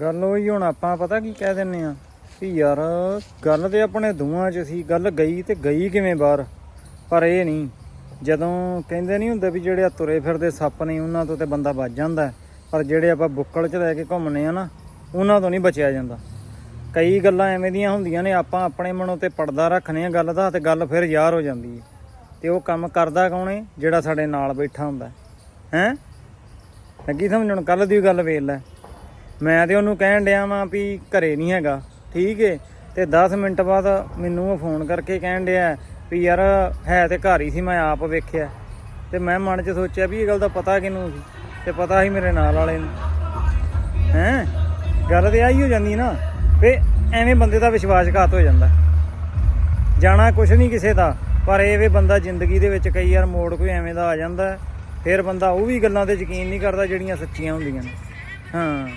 ਗੱਲ ਉਹੀ ਹੁਣ ਆਪਾਂ ਪਤਾ ਕੀ ਕਹਿ ਦਿੰਨੇ ਆ ਵੀ ਯਾਰ ਗੱਲ ਤੇ ਆਪਣੇ ਦੋਵਾਂ 'ਚ ਸੀ, ਗੱਲ ਗਈ ਤੇ ਗਈ ਕਿਵੇਂ ਬਾਹਰ? ਪਰ ਇਹ ਨਹੀਂ। ਜਦੋਂ ਕਹਿੰਦੇ ਨਹੀਂ ਹੁੰਦੇ ਵੀ ਜਿਹੜੇ ਆ ਤੁਰੇ ਫਿਰਦੇ ਸੱਪ ਨੇ, ਉਹਨਾਂ ਤੋਂ ਤੇ ਬੰਦਾ ਬਚ ਜਾਂਦਾ ਪਰ ਜਿਹੜੇ ਆਪਾਂ ਬੁੱਕਲ 'ਚ ਲੈ ਕੇ ਘੁੰਮਨੇ ਆ ਨਾ, ਉਹਨਾਂ ਤੋਂ ਨਹੀਂ ਬਚਿਆ ਜਾਂਦਾ। ਕਈ ਗੱਲਾਂ ਐਵੇਂ ਦੀਆਂ ਹੁੰਦੀਆਂ ਨੇ, ਆਪਾਂ ਆਪਣੇ ਮਨੋਂ ਤੇ ਪਰਦਾ ਰੱਖਨੇ ਆ ਗੱਲ ਦਾ ਤੇ ਗੱਲ ਫਿਰ ਯਾਰ ਹੋ ਜਾਂਦੀ ਹੈ। ਤੇ ਉਹ ਕੰਮ ਕਰਦਾ ਕੌਣ ਏ ਜਿਹੜਾ ਸਾਡੇ ਨਾਲ ਬੈਠਾ ਹੁੰਦਾ ਹੈ। ਲੱਗੀ ਸਮਝਣ ਕੱਲ ਦੀ ਗੱਲ ਵੇਖ ਲੈ। ਮੈਂ ਤੇ ਉਹਨੂੰ ਕਹਿਣ ਡਿਆ ਵਾਂ ਵੀ ਘਰੇ ਨਹੀਂ ਹੈਗਾ, ਠੀਕ ਏ। ਤੇ 10 ਮਿੰਟ ਬਾਅਦ ਮੈਨੂੰ ਉਹ ਫੋਨ ਕਰਕੇ ਕਹਿਣ ਡਿਆ ਵੀ ਯਾਰ ਹੈ ਤੇ ਘਰ ਹੀ ਸੀ, ਮੈਂ ਆਪ ਵੇਖਿਆ। ਤੇ ਮੈਂ ਮਨ 'ਚ ਸੋਚਿਆ ਵੀ ਇਹ ਗੱਲ ਦਾ ਪਤਾ ਕਿਹਨੂੰ ਸੀ, ਤੇ ਪਤਾ ਸੀ ਮੇਰੇ ਨਾਲ ਵਾਲੇ ਨੂੰ। ਹੈ? ਗੱਲ ਤੇ ਆਈ ਹੋ ਜਾਂਦੀ ਨਾ ਫੇ ਐਵੇਂ ਬੰਦੇ ਦਾ ਵਿਸ਼ਵਾਸਘਾਤ ਹੋ ਜਾਂਦਾ। ਜਾਣਾ ਕੁਛ ਨਹੀਂ ਕਿਸੇ ਦਾ, ਪਰ ਇਹ ਵੀ ਬੰਦਾ ਜ਼ਿੰਦਗੀ ਦੇ ਵਿੱਚ ਕਈ ਵਾਰ ਮੋੜ ਕੋਈ ਐਵੇਂ ਦਾ ਆ ਜਾਂਦਾ, ਫਿਰ ਬੰਦਾ ਉਹ ਵੀ ਗੱਲਾਂ ਤੇ ਯਕੀਨ ਨਹੀਂ ਕਰਦਾ ਜਿਹੜੀਆਂ ਸੱਚੀਆਂ ਹੁੰਦੀਆਂ ਨੇ। ਹਾਂ।